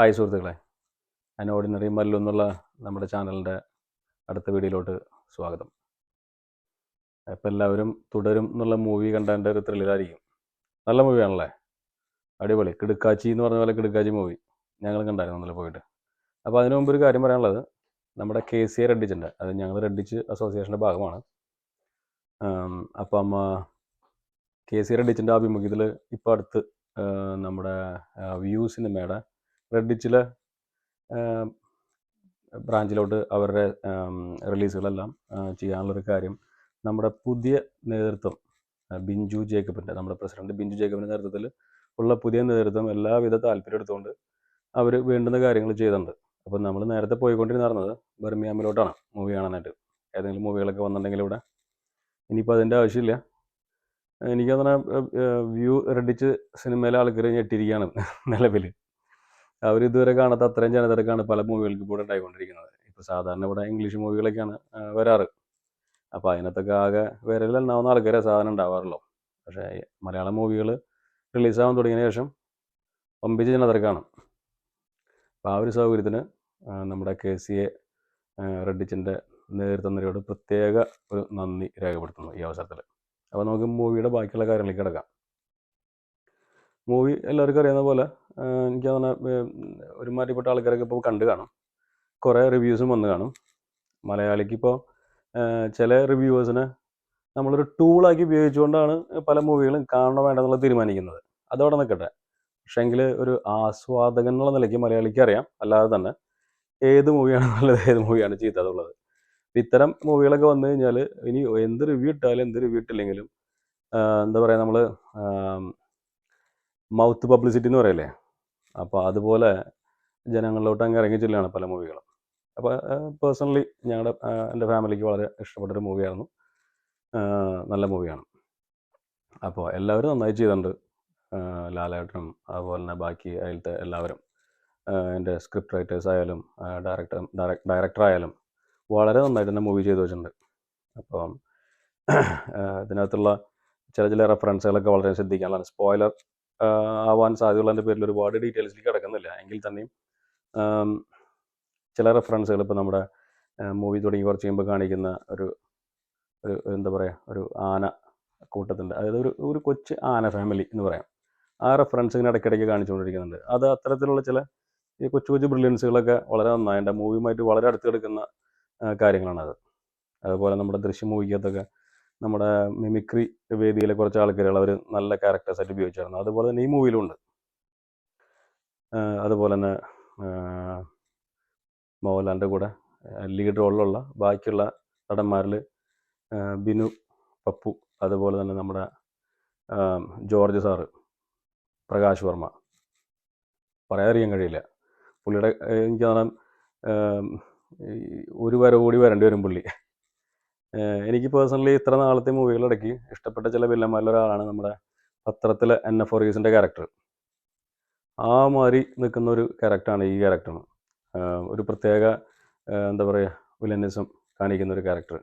Hi സുഹൃത്തുക്കളെ. അൻ ordinary Mallu എന്നുള്ള നമ്മുടെ ചാനലിന്റെ അടുത്ത വീഡിയോയിലോട്ട് സ്വാഗതം. അപ്പോൾ എല്ലാവരും തുടരും എന്നുള്ള മൂവി കണ്ടതിന്റെ ഒരു ത്രില്ലിലായിരിക്കും നല്ല മൂവിയാണല്ലേ? അടിപൊളി. കിടുക്കാച്ചി എന്ന് പറഞ്ഞ പോലെ കിടുക്കാച്ചി മൂവി ഞങ്ങൾ കണ്ടായിരുന്നു നല്ല പോയിട്ട്. അപ്പോൾ അതിനു മുമ്പ് ഒരു കാര്യം പറയാനുള്ളത്. നമ്മുടെ കെ സി എ റെഡിച്ചിന്റെ അത് ഞങ്ങൾ റെഡിച്ച് അസോസിയേഷന്റെ ഭാഗമാണ്. അപ്പം കെ സി റെഡിച്ചിന്റെ ആഭിമുഖ്യത്തിൽ ഇപ്പോൾ അടുത്ത് നമ്മുടെ വ്യൂ സിനിമയുടെ റെഡിച്ചിലെ ബ്രാഞ്ചിലോട്ട് അവരുടെ റിലീസുകളെല്ലാം ചെയ്യാനുള്ളൊരു കാര്യം നമ്മുടെ പുതിയ നേതൃത്വം ബിഞ്ചു ജേക്കബിന്റെ നമ്മുടെ പ്രസിഡന്റ് ബിഞ്ചു ജേക്കബിന്റെ നേതൃത്വത്തിൽ ഉള്ള പുതിയ നേതൃത്വം എല്ലാവിധ താല്പര്യം എടുത്തുകൊണ്ട് അവർ വേണ്ടുന്ന കാര്യങ്ങൾ ചെയ്തിട്ടുണ്ട്. അപ്പം നമ്മൾ നേരത്തെ പോയിക്കൊണ്ടിരുന്നത് ബർമിയാമിലോട്ടാണ് മൂവി കാണാനായിട്ട്. ഏതെങ്കിലും മൂവികളൊക്കെ വന്നിട്ടുണ്ടെങ്കിൽ ഇവിടെ. ഇനിയിപ്പോൾ അതിന്റെ ആവശ്യമില്ല. എനിക്കങ്ങനെ വ്യൂ റെഡിച്ച് സിനിമയിലെ ആൾക്കാർ ഞെട്ടിയിരിക്കുകയാണ് നിലവിൽ അവർ ഇതുവരെ കാണാത്ത അത്രയും ജനതിരക്കാണ് പല മൂവികൾക്ക് കൂടെ ഉണ്ടായിക്കൊണ്ടിരിക്കുന്നത്. ഇപ്പോൾ സാധാരണ ഇവിടെ ഇംഗ്ലീഷ് മൂവികളൊക്കെയാണ് വരാറ്. അപ്പോൾ അതിനകത്തൊക്കെ ആകെ വിരലിലെണ്ണാവുന്ന ആൾക്കാരെ സാധനം ഉണ്ടാവാറുള്ളൂ. പക്ഷേ മലയാളം മൂവികൾ റിലീസാവാൻ തുടങ്ങിയ ശേഷം ഒമ്പിച്ച് ജനതിരക്കാണ് അപ്പോൾ ആ ഒരു സൗകര്യത്തിന് നമ്മുടെ കെ സി എ റെഡിച്ചിന്റെ നേതൃത്വത്തിനോട് പ്രത്യേക ഒരു നന്ദി രേഖപ്പെടുത്തുന്നു ഈ അവസരത്തിൽ അപ്പോൾ നമുക്ക് മൂവിയുടെ ബാക്കിയുള്ള കാര്യങ്ങളിലേക്ക് കിടക്കാം. മൂവി എല്ലാവർക്കും അറിയാവുന്ന പോലെ എനിക്ക് തോന്നുന്ന ഒരുമാതിരിപ്പെട്ട ആൾക്കാരൊക്കെ ഇപ്പോൾ കണ്ടു കാണും. കുറേ റിവ്യൂസും വന്ന് കാണും. മലയാളിക്ക് ഇപ്പോൾ ചില റിവ്യൂവേഴ്സിനെ നമ്മളൊരു ടൂളാക്കി ഉപയോഗിച്ചുകൊണ്ടാണ് പല മൂവികളും കാണണോ വേണ്ടെന്നുള്ളത് തീരുമാനിക്കുന്നത്. അതവിടെ നിൽക്കട്ടെ പക്ഷേങ്കിൽ ഒരു ആസ്വാദകൻ എന്നുള്ള നിലയ്ക്ക് മലയാളിക്ക് അറിയാം. അല്ലാതെ തന്നെ ഏത് മൂവിയാണ് നല്ലത് ഏത് മൂവിയാണ് ചീത്തതുള്ളത് ഇത്തരം മൂവികളൊക്കെ വന്നു കഴിഞ്ഞാൽ ഇനി എന്ത് റിവ്യൂ ഇട്ടാലും എന്ത് റിവ്യൂ ഇട്ടില്ലെങ്കിലും എന്താ പറയുക നമ്മൾ മൗത്ത് പബ്ലിസിറ്റി എന്ന് പറയല്ലേ? അപ്പോൾ അതുപോലെ ജനങ്ങളിലോട്ട് അങ്ങ് ഇറങ്ങി ചെല്ലുകയാണ് പല മൂവികളും. അപ്പോൾ പേഴ്സണലി ഞങ്ങളുടെ എന്റെ ഫാമിലിക്ക് വളരെ ഇഷ്ടപ്പെട്ടൊരു മൂവിയായിരുന്നു. നല്ല മൂവിയാണ്. അപ്പോൾ എല്ലാവരും നന്നായി ചെയ്തിട്ടുണ്ട്. ലാലേട്ടനും അതുപോലെ തന്നെ ബാക്കി അതിലത്തെ എല്ലാവരും. എന്റെ സ്ക്രിപ്റ്റ് റൈറ്റേഴ്സ് ആയാലും ഡയറക്ടർ ഡയറക്ടർ ആയാലും വളരെ നന്നായിട്ട് തന്നെ മൂവി ചെയ്തു വെച്ചിട്ടുണ്ട്. അപ്പോൾ ഇതിനകത്തുള്ള ചില ചില റെഫറൻസുകളൊക്കെ വളരെ ശ്രദ്ധിക്കാനുള്ളതാണ്. സ്പോയിലർ ആവാൻ സാധ്യതയുള്ളതിന്റെ പേരിൽ ഒരുപാട് ഡീറ്റെയിൽസിലേക്ക് കിടക്കുന്നില്ല എങ്കിൽ തന്നെയും ചില റെഫറൻസുകൾ ഇപ്പോൾ നമ്മുടെ മൂവി തുടങ്ങി കുറച്ച് കഴിയുമ്പോൾ കാണിക്കുന്ന ഒരു ഒരു എന്താ പറയുക ഒരു ആന കൂട്ടത്തിന്റെ അതായത് ഒരു ഒരു കൊച്ചു ആന ഫാമിലി എന്ന് പറയാം. ആ റെഫറൻസ് ഇങ്ങനെ ഇടയ്ക്കിടയ്ക്ക് കാണിച്ചുകൊണ്ടിരിക്കുന്നുണ്ട്. അത് അത്തരത്തിലുള്ള ചില ഈ കൊച്ചു കൊച്ചു ബ്രില്യൻസുകളൊക്കെ വളരെ നന്നായിട്ട് മൂവിയുമായിട്ട് വളരെ അടുത്ത് കിടക്കുന്ന കാര്യങ്ങളാണത്. അതുപോലെ നമ്മുടെ ദൃശ്യ മൂവിക്കകത്തൊക്കെ നമ്മുടെ മിമിക്രി വേദിയിലെ കുറച്ച് ആൾക്കാരുകൾ അവർ നല്ല ക്യാരക്ടേഴ്സായിട്ട് ഉപയോഗിച്ചായിരുന്നു അതുപോലെ തന്നെ ഈ മൂവിയിലും ഉണ്ട്. അതുപോലെ തന്നെ മോഹൻലാലിന്റെ കൂടെ ലീഡ് റോളിലുള്ള ബാക്കിയുള്ള നടന്മാരിൽ ബിനു പപ്പു അതുപോലെ തന്നെ നമ്മുടെ ജോർജ് സാറ് പ്രകാശ് വർമ്മ. പറയാതിരിക്കാൻ കഴിയില്ല. പുള്ളിയുടെ എനിക്ക് തോന്നാൻ ഒരു വര കൂടി വരേണ്ടി വരും പുള്ളി. എനിക്ക് പേഴ്സണലി ഇത്ര നാളത്തെ മൂവികളിടയ്ക്ക് ഇഷ്ടപ്പെട്ട ചില വില്ലന്മാരിൽ ഒരാളാണ് നമ്മുടെ പത്രത്തിലെ എൻ എഫ് ഒറീസിന്റെ ക്യാരക്ടർ ആ മാതിരി നിൽക്കുന്ന ഒരു ക്യാരക്ടറാണ് ഈ ക്യാരക്ടറിന് ഒരു പ്രത്യേക എന്താ പറയുക വില്ലനിസം കാണിക്കുന്ന ഒരു ക്യാരക്ടർ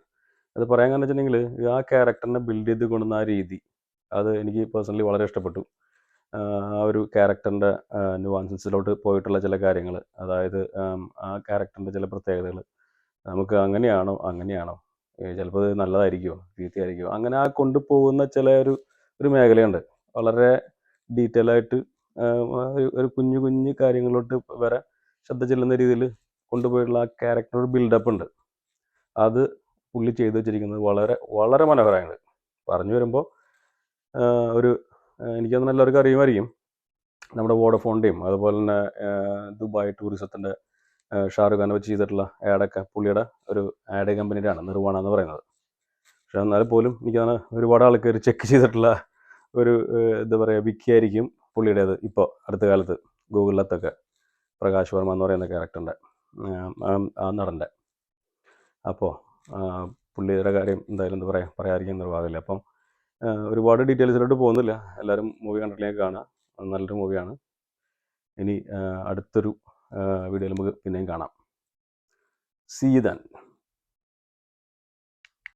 അത് പറയാൻ കാരണം വെച്ചിട്ടുണ്ടെങ്കിൽ ആ ക്യാരക്ടറിനെ ബിൽഡ് ചെയ്ത് കൊണ്ടുവന്ന ആ രീതി അത് എനിക്ക് പേഴ്സണലി വളരെ ഇഷ്ടപ്പെട്ടു. ആ ഒരു ക്യാരക്ടറിന്റെ ന്യൂവാൻസിലോട്ട് പോയിട്ടുള്ള ചില കാര്യങ്ങൾ അതായത് ആ ക്യാരക്ടറിന്റെ ചില പ്രത്യേകതകൾ നമുക്ക് അങ്ങനെയാണോ അങ്ങനെയാണോ? ചിലപ്പോൾ അത് നല്ലതായിരിക്കുമോ ചീത്തയായിരിക്കുമോ അങ്ങനെ ആ കൊണ്ടുപോകുന്ന ചില ഒരു ഒരു മേഖലയുണ്ട്. വളരെ ഡീറ്റെയിൽ ആയിട്ട് ഒരു- കുഞ്ഞു കുഞ്ഞു കാര്യങ്ങളിലോട്ട് വരെ ശ്രദ്ധ ചെല്ലുന്ന രീതിയിൽ കൊണ്ടുപോയിട്ടുള്ള ആ ക്യാരക്ടർ ബിൽഡപ്പ് ഉണ്ട്. അത് പുള്ളി ചെയ്തു വെച്ചിരിക്കുന്നത് വളരെ വളരെ മനോഹരമാണ് പറഞ്ഞു വരുമ്പോൾ ഒരു ആ, എനിക്ക് തോന്നുന്നു എല്ലാവർക്കും അറിയുമായിരിക്കും. നമ്മുടെ വോഡഫോണിന്റെയും അതുപോലെ തന്നെ ദുബായ് ടൂറിസത്തിന്റെ ഷാറുഖ് ഖാനെ വെച്ച് ചെയ്തിട്ടുള്ള ആഡൊക്കെ പുള്ളിയുടെ ഒരു ആഡ് കമ്പനിയുടെയാണ് നിർവാണ എന്ന് പറയുന്നത്. പക്ഷെ എന്നാലും പോലും എനിക്ക് തോന്നുന്നു ഒരുപാട് ആൾക്കാർ ചെക്ക് ചെയ്തിട്ടുള്ള ഒരു എന്താ പറയുക വിക്കിയായിരിക്കും പുള്ളിയുടേത് ഇപ്പോൾ അടുത്ത കാലത്ത്. ഗൂഗിളിലത്തൊക്കെ പ്രകാശ് വർമ്മ എന്ന് പറയുന്ന ക്യാരക്ടറിന്റെ ആ നടന്റെ അപ്പോൾ പുള്ളിയുടെ കാര്യം എന്തായാലും എന്താ പറയുക പറയാതിരിക്കാൻ നിർവാഹമില്ല. അപ്പം ഒരുപാട് ഡീറ്റെയിൽസിലോട്ട് പോകുന്നില്ല. എല്ലാവരും മൂവി കണ്ടിട്ടില്ലെങ്കിൽ കാണാം. നല്ലൊരു മൂവിയാണ് ഇനി അടുത്തൊരു വീഡിയോയിൽ നമുക്ക് പിന്നെയും കാണാം. സീതൻ